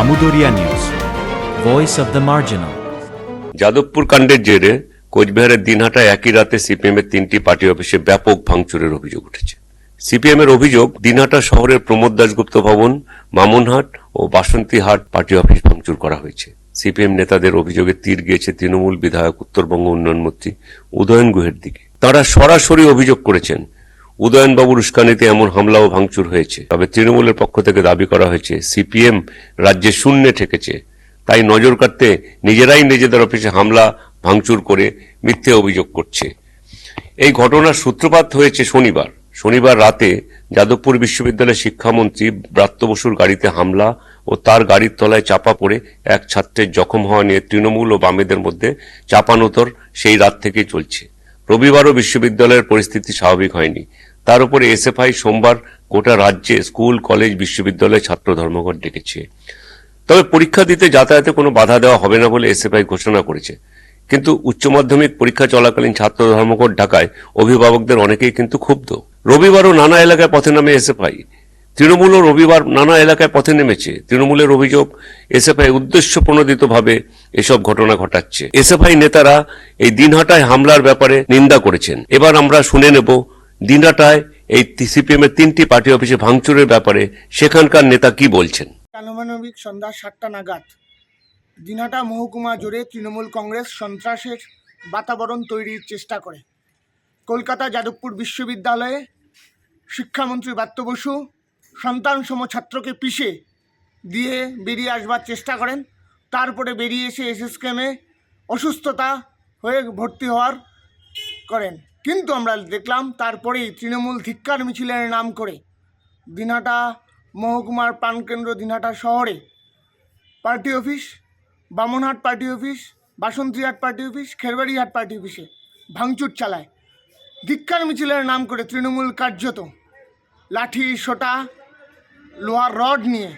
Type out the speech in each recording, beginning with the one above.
Amudoria News, voice of the marginal. Jadavpur কাণ্ডের জেরে কোচবিহারের দিনহাটায় একই রাতে সিপিএম এর তিনটি পার্টি অফিসে ব্যাপক ভাঙচুরের অভিযোগ উঠেছে। সিপিএম এর অভিযোগ দিনহাটা শহরের প্রমোদ দাশগুপ্ত ভবন মামুনহাট ও বাসন্তীহাট পার্টি অফিস ভাঙচুর করা হয়েছে। সিপিএম নেতাদের অভিযোগে তীর গিয়েছে তৃণমূল বিধায়ক উত্তরবঙ্গ উন্নয়ন মন্ত্রী উদয়ন গুহের দিকে। তারা সরাসরি অভিযোগ করেছেন উদয়নবাবুর উস্কানিতে এমন হামলা ও ভাঙচুর হয়েছে। তবে তৃণমূলের পক্ষ থেকে দাবি করা হয়েছে, সিপিএম রাজ্যে শূন্যে ঠেকেছে। তাই নজর কাটতে নিজেরাই নিজেদের অফিসে হামলা, ভাঙচুর করে মিথ্যে অভিযোগ করছে। এই ঘটনার সূত্রপাত হয়েছে শনিবার। শনিবার রাতে যাদবপুর বিশ্ববিদ্যালয়ের শিক্ষামন্ত্রী ব্রাত্য বসুর গাড়িতে হামলা ও তার গাড়ির তলায় চাপা পড়ে এক ছাত্রের জখম হওয়া নিয়ে তৃণমূল ও বামেদের মধ্যে চাপানোতর সেই রাত থেকেই চলছে। রবিবারও বিশ্ববিদ্যালয়ের পরিস্থিতি স্বাভাবিক হয়নি। তার উপরে এসএফআই সোমবার গোটা রাজ্যে স্কুল, কলেজ, বিশ্ববিদ্যালয়ে ছাত্র ধর্মঘট ডেকেছে। তবে পরীক্ষা দিতে যাতায়াতে কোনো বাধা দেওয়া হবে না বলে এসএফআই ঘোষণা করেছে। কিন্তু উচ্চ মাধ্যমিক পরীক্ষা চলাকালীন ছাত্র ধর্মঘট ঢাকায় অভিভাবকদের অনেকেই কিন্তু ক্ষুব্ধ। রবিবারও নানা এলাকায় পথে নামে এসএফআই। তৃণমূলও রবিবার নানা এলাকায় পথে নেমেছে। তৃণমূলের অভিযোগ, এসএফআই উদ্দেশ্য প্রণোদিতভাবে এসব ঘটনা ঘটাচ্ছে। এসএফআই নেতারা এই দিনহাটায় হামলার ব্যাপারে নিন্দা করেছেন। এবার আমরা শুনে নেব দিনহাটায় এই সিপিএম এর তিনটি পার্টি অফিসে ভাঙচুরের ব্যাপারে সেখানকার নেতা কি বলছেন? আনুমানবিক সন্ধ্যা সাতটা নাগাদ দিনহাটা মহকুমা জুড়ে তৃণমূল কংগ্রেস সন্ত্রাসের বাতাবরণ তৈরির চেষ্টা করে। কলকাতা যাদবপুর বিশ্ববিদ্যালয়ে শিক্ষামন্ত্রী ব্রাত্য বসু সন্তানসম ছাত্রকে পিষে দিয়ে বেরিয়ে আসবার চেষ্টা করেন। তারপরে বেরিয়ে এসে এসএসকেমে অসুস্থতা হয়ে ভর্তি হওয়ার করেন। কিন্তু আমরা দেখলাম তারপরেই তৃণমূল ধিক্কার মিছিলের নাম করে দিনহাটা মহকুমার প্রাণকেন্দ্র দিনহাটা শহরে party office, Bamanhat party office, Basantihat party office, Kherbarihat party অফিসে ভাঙচুর চালায়। ধিক্কার মিছিলের নাম করে তৃণমূল কার্যত লাঠি, সোটা, লোহার রড নিয়ে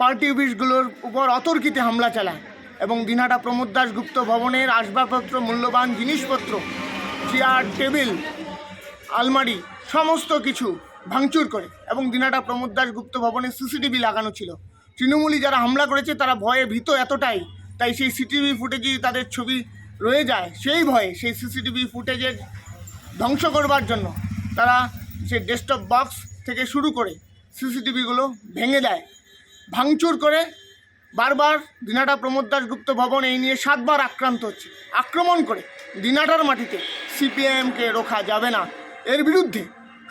পার্টি অফিসগুলোর উপর অতর্কিতে হামলা চালায় এবং দিনহাটা প্রমোদ দাসগুপ্ত ভবনের আসবাবপত্র, মূল্যবান জিনিসপত্র চেয়ার, টেবিল, আলমারি, সমস্ত কিছু ভাঙচুর করে এবং দিনাটা প্রমোদ দাস গুপ্ত ভবনে সিসিটিভি লাগানো ছিল। তৃণমূলী যারা হামলা করেছে, তারা ভয়ে ভীত এতটাই। তাই সেই সিসিটিভি ফুটেজে তাদের ছবি রয়ে যায়। সেই ভয়ে সেই সিসিটিভি ফুটেজের ধ্বংস করবার জন্য তারা সেই ডেস্কটপ বক্স থেকে শুরু করে সিসিটিভিগুলো ভেঙে দেয়। ভাঙচুর করে বারবার দিনাটা প্রমোদ দাসগুপ্ত ভবন এই নিয়ে সাতবার আক্রান্ত হচ্ছে। আক্রমণ করে দিনাটার মাটিতে সিপিআইএমকে রোখা যাবে না। এর বিরুদ্ধে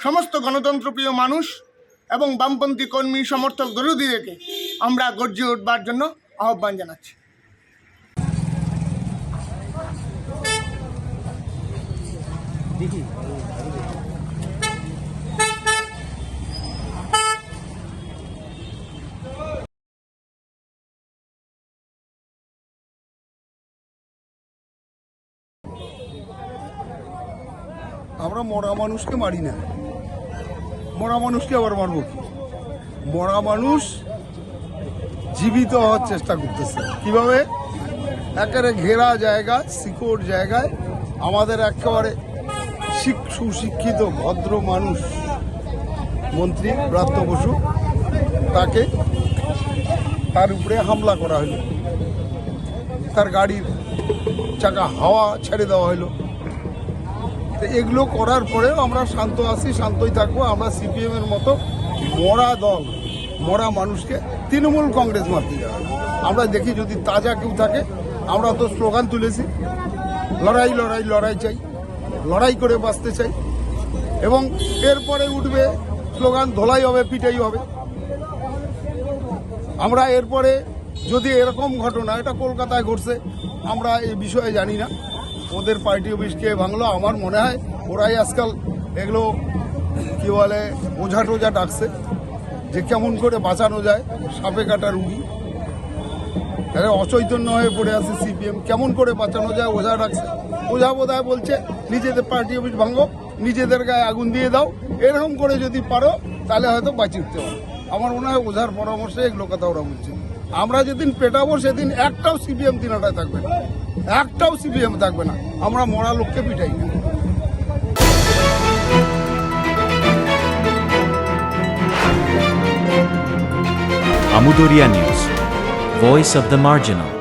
সমস্ত গণতন্ত্রপ্রিয় মানুষ এবং বামপন্থী কর্মী, সমর্থক বিরোধীদেরকে আমরা গর্জে উঠবার জন্য আহ্বান জানাচ্ছি। আমরা মরা মানুষকে মারি না। মরা মানুষকে আবার মারবো কি? মরা মানুষ জীবিত হওয়ার চেষ্টা করতেছে। কীভাবে? একেবারে ঘেরা জায়গা, শিকড় জায়গায় আমাদের একেবারে শিক- সুশিক্ষিত, ভদ্র মানুষ। মন্ত্রী ব্রাত্য বসু, তাকে তার উপরে হামলা করা হলো। তার গাড়ির চাকা হাওয়া ছেড়ে দেওয়া হলো। এগুলো করার পরেও আমরা শান্ত আছি, শান্তই থাকব। আমরা সিপিএম এর মতো মরা দল, মরা মানুষকে তৃণমূল কংগ্রেস মারতে যাবে। আমরা দেখি যদি তাজা কেউ থাকে, আমরা তো স্লোগান তুলেছি, লড়াই লড়াই লড়াই চাই, লড়াই করে বাঁচতে চাই। এবং এরপরে উঠবে, স্লোগান ধোলাই হবে, পিটাই হবে। আমরা এরপরে যদি এরকম ঘটনা, এটা কলকাতায় ঘটছে, আমরা এই বিষয়ে জানি না। ওদের পার্টি অফিস কে ভাঙলো, আমার মনে হয় ওরাই আজকাল এগুলো কি বলে, ওঝা টোঝা ডাকছে যে কেমন করে বাঁচানো যায় সাপে কাটা রুগী। অচৈতন্য হয়ে পড়ে আছে সিপিএম, কেমন করে বাঁচানো যায় ওঝা ডাকছে। ওঝা বোধহয় বলছে, নিজেদের পার্টি অফিস ভাঙো, নিজেদের গায়ে আগুন দিয়ে দাও, এরকম করে যদি পারো, তাহলে হয়তো বাঁচিয়ে উঠতে পারো। আমার মনে হয় ওঝার পরামর্শে এগুলো কথা ওরা বলছে। আমরা যেদিন পেটাবো সেদিন একটাও সিপিএম তিনাটায় থাকবে না। একটাও সিপিএম থাকবে না। আমরা মরা লোককে পিটাই। না Amudoria News, Voice of the Marginal.